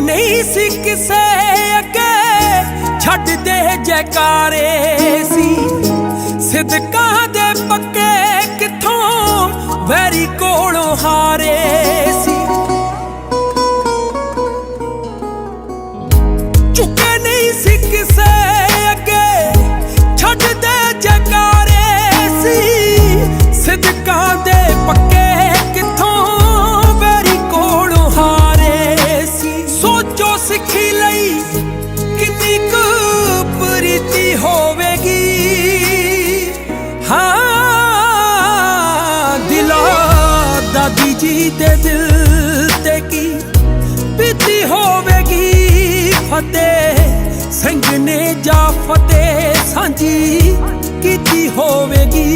ਨਹੀਂ ਸੀ ਕਿਸੇ ਅੱਗੇ। ਛੱਡਦੇ ਜੈਕਾਰੇ ਸੀ। ਸਿਦਕਾਂ ਦੇ ਪੱਕੇ ਕਿੱਥੋਂ? ਵੈਰੀ ਕੋਲੋਂ ਹਾਰੇ ਲਈ ਕਿੰਨੀ ਕੁ ਪ੍ਰੀਤੀ ਹੋਵੇਗੀ। ਹਾਂ, ਦਿਲਾ ਦਾਦੀ ਜੀ ਦੇ ਦਿਲ ਤੇ ਕੀ ਬੀਤੀ ਹੋਵੇਗੀ। ਫਤਿਹ ਸਿੰਘ ਨੇ ਜਾ ਫਤਿਹ ਸਾਂਝੀ ਕੀਤੀ ਹੋਵੇਗੀ।